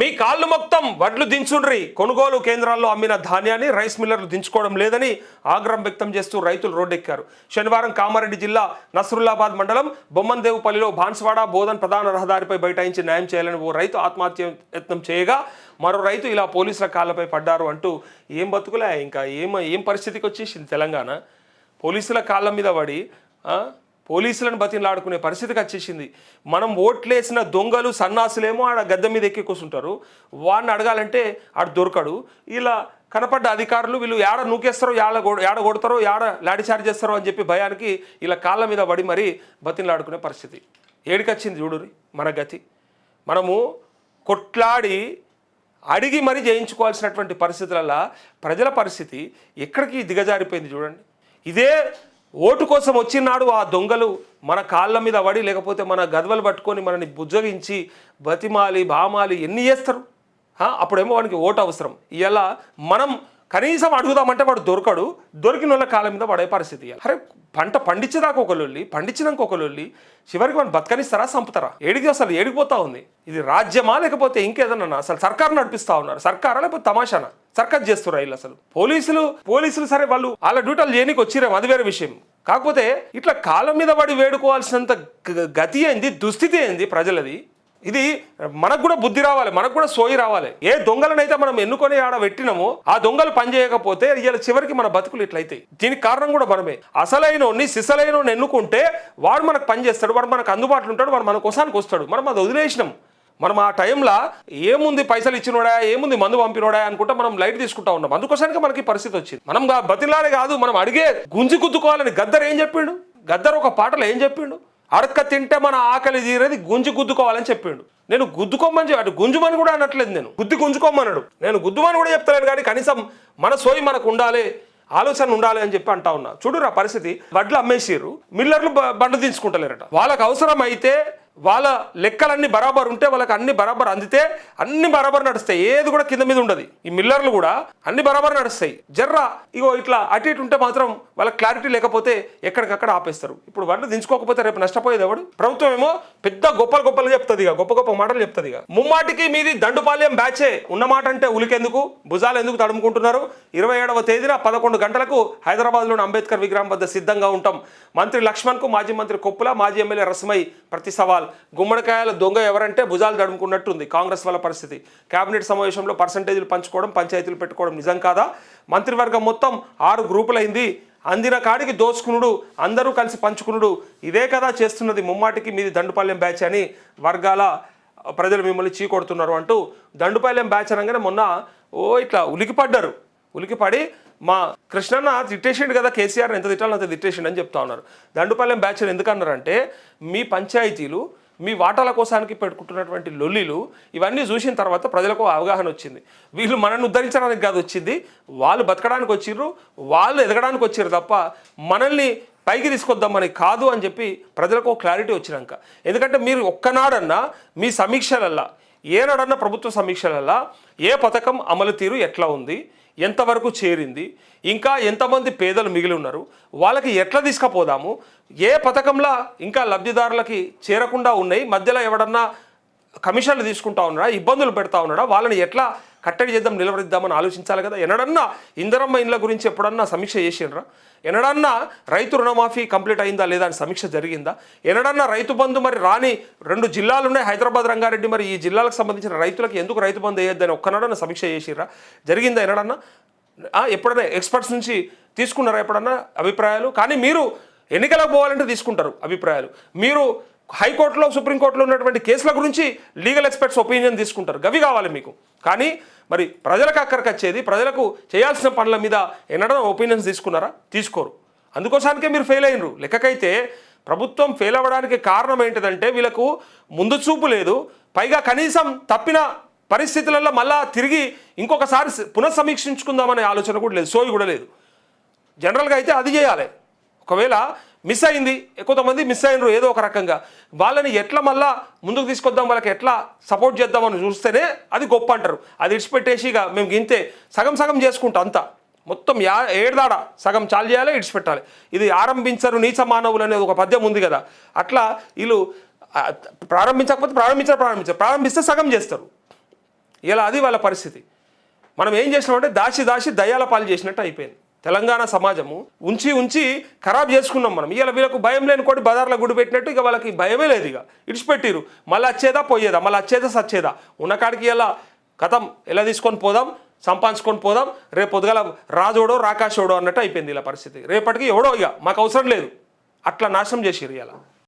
మీ కాళ్ళు మొత్తం వడ్లు దించుండ్రి. కొనుగోలు కేంద్రాల్లో అమ్మిన ధాన్యాన్ని రైస్ మిల్లర్లు దించుకోవడం లేదని ఆగ్రహం వ్యక్తం చేస్తూ రైతులు రోడ్డెక్కారు. శనివారం కామారెడ్డి జిల్లా నస్రుల్లాబాద్ మండలం బొమ్మన్దేవుపల్లిలో బాన్స్వాడ బోధన్ ప్రధాన రహదారిపై బైఠాయించి న్యాయం చేయాలని ఓ రైతు ఆత్మహత్య యత్నం చేయగా మరో రైతు ఇలా పోలీసుల కాళ్ళపై పడ్డారు అంటూ ఏం బతుకులే ఇంకా ఏం ఏం పరిస్థితికి వచ్చేసింది తెలంగాణ? పోలీసుల కాళ్ళ మీద పడి పోలీసులను బతిలాడుకునే పరిస్థితికి వచ్చేసింది. మనం ఓట్లేసిన దొంగలు సన్నాసులేమో ఆడ గద్దె మీద ఎక్కి కూర్చుంటారు వాడిని అడగాలంటే ఆడు దొరకడు. ఇలా కనపడ్డ అధికారులు వీళ్ళు ఏడ నూకేస్తారో ఏడ కొ- ఏడ కొడతారో ఏడ లాఠీ చార్జ్ చేస్తారో అని చెప్పి భయానికి ఇలా కాళ్ళ మీద పడి మరీ బతిలాడుకునే పరిస్థితి. ఏడికొచ్చింది చూడురి మన గతి. మనము కొట్లాడి అడిగి మరీ జయించుకోవాల్సినటువంటి పరిస్థితులలో ప్రజల పరిస్థితి ఎక్కడికి దిగజారిపోయింది చూడండి. ఇదే ఓటు కోసం వచ్చినాడు ఆ దొంగలు. మన కాళ్ళ మీద పడి లేకపోతే మన గదవలు పట్టుకొని మనని బుజ్జగించి బతిమాలి బామాలి ఎన్ని చేస్తారు? అప్పుడేమో వానికి ఓటు అవసరం. ఇలా మనం కనీసం అడుగుదామంటే వాడు దొరకడు. దొరికిన వాళ్ళ కాళ్ళ మీద పడే పరిస్థితి అరే పంట పండించేదాకా ఒక పండించినాక ఒక చివరికి మనం బతకనిస్తారా చంపుతారా? ఏడికి అసలు ఏడిపోతా ఉంది. ఇది రాజ్యమా లేకపోతే ఇంకేదన్నా అసలు సర్కారు నడిపిస్తా ఉన్నారు. సర్కారా లేకపోతే తమాషానా? సర్కస్ చేస్తున్నారు వీళ్ళు అసలు. పోలీసులు పోలీసులు సరే వాళ్ళు వాళ్ళ డ్యూటీలు చేయనికి వచ్చిరాము అది వేరే విషయం. కాకపోతే ఇట్లా కాలం మీద పడి వేడుకోవాల్సినంత గ- గతి ఏంది దుస్థితి ఏంది ప్రజలది? ఇది మనకు కూడా బుద్ధి రావాలి మనకు కూడా సోయి రావాలి. ఏ దొంగలనైతే మనం ఎన్నుకొని ఆడ పెట్టినామో ఆ దొంగలు పనిచేయకపోతే ఇలా చివరికి మన బతుకులు ఇట్లయితాయి. దీనికి కారణం కూడా మనమే. అసలైనోడిని సిసలైనోడిని ఎన్నుకుంటే వాడు మనకు పనిచేస్తాడు వాడు మనకు అందుబాటులో ఉంటాడు వాడు మన కోసానికి వస్తాడు. మనం అది వదిలేసినాం. మనం ఆ టైంలో ఏముంది పైసలు ఇచ్చినోడా ఏముంది మందు పంపినోడా అనుకుంటే మనం లైట్ తీసుకుంటా ఉన్నాం. అందుకోసానికి మనకి పరిస్థితి వచ్చింది. మనం గా- బతిలాడే కాదు మనం అడిగే గుంజి గుద్దుకోవాలని గద్దర్ ఏం చెప్పిండు? గద్దర్ ఒక పాటలో ఏం చెప్పిండు? అడక్క తింటే మన ఆకలి తీరేది గుంజి గుద్దుకోవాలని చెప్పిండు. నేను గుద్దుకోమని చెప్పి అటు గుంజుమని కూడా అనట్లేదు నేను. గుద్ది గుంజుకోమన్నాడు. నేను గుద్దుమని కూడా చెప్తలేను కానీ కనీసం మన సోయి మనకు ఉండాలి ఆలోచన ఉండాలి అని చెప్పి అంటా ఉన్నా. చూడురా పరిస్థితి. వడ్లు అమ్మేసిర్రు. మిల్లర్లు బండ తీసుకుంటలేరట వాళ్ళకి అవసరం అయితే వాళ్ళ లెక్కలన్నీ బరాబర్ ఉంటే వాళ్ళకి అన్ని బరాబర్ అందితే అన్ని బరాబర్ నడుస్తాయి. ఏది కూడా కింద మీద ఉండదు. ఈ మిల్లర్లు కూడా అన్ని బరాబర్ నడుస్తాయి. జర్రా ఇగో ఇట్లా అటు ఇటు ఉంటే మాత్రం వాళ్ళ క్లారిటీ లేకపోతే ఎక్కడికక్కడ ఆపేస్తారు. ఇప్పుడు వడ్లు దించుకోకపోతే రేపు నష్టపోయేది ఎవడు? ప్రభుత్వం ఏమో పెద్ద గొప్పలు గొప్పలు చెప్తుంది ఇక. గొప్ప గొప్ప మాటలు చెప్తుంది ఇక. ముమ్మాటికి మీది దండుపాల్యం బ్యాచే. ఉన్న మాట అంటే ఉలికెందుకు? భుజాలు ఎందుకు తడుముకుంటున్నారు? ఇరవై ఏడవ తేదీన పదకొండు గంటలకు హైదరాబాద్లోని అంబేద్కర్ విగ్రహం వద్ద సిద్ధంగా ఉంటాం. మంత్రి లక్ష్మణ్కు మాజీ మంత్రి కొప్పుల మాజీ ఎమ్మెల్యే రసమై ప్రతి సవాల్. గుమ్మడికాయల. దొంగ ఎవరంటే భుజాలు తడుముకున్నట్టుంది కాంగ్రెస్ వాళ్ళ పరిస్థితి. కేబినెట్ సమావేశంలో పర్సంటేజీలు పంచుకోవడం పంచాయతీలు పెట్టుకోవడం నిజం కాదా? మంత్రివర్గం మొత్తం ఆరు గ్రూపులైంది. అందిన కాడికి దోచుకునుడు అందరూ కలిసి పంచుకునుడు. ఇదే కదా చేస్తున్నది ముమ్మాటికి మీది దండుపాలెం బ్యాచ్ అని వర్గాల ప్రజలు మిమ్మల్ని చీకొడుతున్నారు అంటూ దండుపాలెం బ్యాచ్ అనగానే మొన్న ఓ ఇట్లా ఉలికిపడ్డారు. ఉలికిపడి మా కృష్ణన్న తిట్టేసిండు కదా కేసీఆర్ ఎంత తిట్టాలో అంత తిట్టేసిండు అని చెప్తా ఉన్నారు. దండుపాలెం బ్యాచ్ ఎందుకన్నారంటే మీ పంచాయతీలు మీ వాటాల కోసానికి పెట్టుకుంటున్నటువంటి లొల్లిలు ఇవన్నీ చూసిన తర్వాత ప్రజలకు అవగాహన వచ్చింది. వీళ్ళు మనల్ని ఉద్ధరించడానికి కాదు వచ్చింది వాళ్ళు బతకడానికి వచ్చిర్రు వాళ్ళు ఎదగడానికి వచ్చారు తప్ప మనల్ని పైకి తీసుకొద్దామని కాదు అని చెప్పి ప్రజలకు క్లారిటీ వచ్చినాక. ఎందుకంటే మీరు ఒక్కనాడన్నా మీ సమీక్షలల్లా ఏనాడన్నా ప్రభుత్వ సమీక్షలల్లా ఏ పథకం అమలు తీరు ఎట్లా ఉంది ఎంతవరకు చేరింది ఇంకా ఎంతమంది పేదలు మిగిలి ఉన్నారు వాళ్ళకి ఎట్లా తీసుకుపోదాము ఏ పథకంలా ఇంకా లబ్ధిదారులకి చేరకుండా ఉన్నాయి మధ్యలో ఎవడన్నా కమిషన్లు తీసుకుంటా ఉన్నాడా? ఇబ్బందులు పెడతా ఉన్నాడా? వాళ్ళని ఎట్లా కట్టడి చేద్దాం నిలవరిద్దామని ఆలోచించాలి కదా? ఎనడన్నా ఇందరమ్మ ఇండ్ల గురించి ఎప్పుడన్నా సమీక్ష చేసిండ్రా? ఎనడన్నా రైతు రుణమాఫీ కంప్లీట్ అయిందా లేదా అని సమీక్ష జరిగిందా? ఎన్నడన్నా రైతు బంధు మరి రాని రెండు జిల్లాలు ఉన్నాయి హైదరాబాద్ రంగారెడ్డి మరి ఈ జిల్లాలకు సంబంధించిన రైతులకు ఎందుకు రైతు బంధు వేయొద్దని ఒక్కనాడన్నా సమీక్ష చేసిర్రా జరిగిందా ఎన్నడన్నా? ఎప్పుడన్నా ఎప్పుడైనా ఎక్స్పర్ట్స్ నుంచి తీసుకున్నారా ఎప్పుడన్నా అభిప్రాయాలు? కానీ మీరు ఎన్నికలకు పోవాలంటే తీసుకుంటారు అభిప్రాయాలు. మీరు హైకోర్టులో సుప్రీంకోర్టులో ఉన్నటువంటి కేసుల గురించి లీగల్ ఎక్స్పర్ట్స్ ఒపీనియన్ తీసుకుంటారు. గవి కావాలి మీకు. కానీ మరి ప్రజలకు అక్కడికి వచ్చేది ప్రజలకు చేయాల్సిన పనుల మీద ఎన్నడన్నా ఒపీనియన్స్ తీసుకున్నారా? తీసుకోరు. అందుకోసానికే మీరు ఫెయిల్ అయినరు. లెక్కకైతే ప్రభుత్వం ఫెయిల్ అవ్వడానికి కారణం ఏంటిదంటే వీళ్ళకు ముందు చూపు లేదు. పైగా కనీసం తప్పిన పరిస్థితులలో మళ్ళా తిరిగి ఇంకొకసారి పునఃసమీక్షించుకుందామనే ఆలోచన కూడా లేదు. సోయి కూడా లేదు. జనరల్గా అయితే అది చేయాలి. ఒకవేళ మిస్ అయింది. కొంతమంది మిస్ అయినరు ఏదో ఒక రకంగా. వాళ్ళని ఎట్లా మళ్ళా ముందుకు తీసుకొద్దాం వాళ్ళకి ఎట్లా సపోర్ట్ చేద్దామని చూస్తేనే అది గొప్ప అంటారు. అది ఇడిచిపెట్టేసి ఇక మేము గింతే సగం సగం చేసుకుంటాం అంతా. మొత్తం యా ఏడదాడ? సగం చాలు చేయాలి ఇడిచిపెట్టాలి. ఇది ఆరంభించరు నీచ మానవులు అనేది ఒక పద్యం ఉంది కదా. అట్లా వీళ్ళు ప్రారంభించకపోతే ప్రారంభించారు ప్రారంభించారు. ప్రారంభిస్తే సగం చేస్తారు. ఇలా అది వాళ్ళ పరిస్థితి. మనం ఏం చేసినామంటే దాచి దాచి దయాల పాలు చేసినట్టు అయిపోయింది. తెలంగాణ సమాజము ఉంచి ఉంచి ఖరాబ్ చేసుకున్నాం మనం. ఇవాళ వీళ్ళకు భయం లేని కోటి బజార్లో గుడి పెట్టినట్టు ఇక వాళ్ళకి భయమే లేదు ఇక. ఇడిచిపెట్టిరు మళ్ళీ వచ్చేదా పోయేదా? మళ్ళీ వచ్చేదా సచ్చేదా? ఉన్న కాడికి ఇలా కథం ఎలా తీసుకొని పోదాం? సంపాదించుకొని పోదాం? రేపు పొద్దుగల రాజోడో రాకాశోడో అన్నట్టు అయిపోయింది ఇలా పరిస్థితి. రేపటికి ఎవడో ఇక మాకు అవసరం లేదు. అట్లా నాశనం చేసిరు ఇలా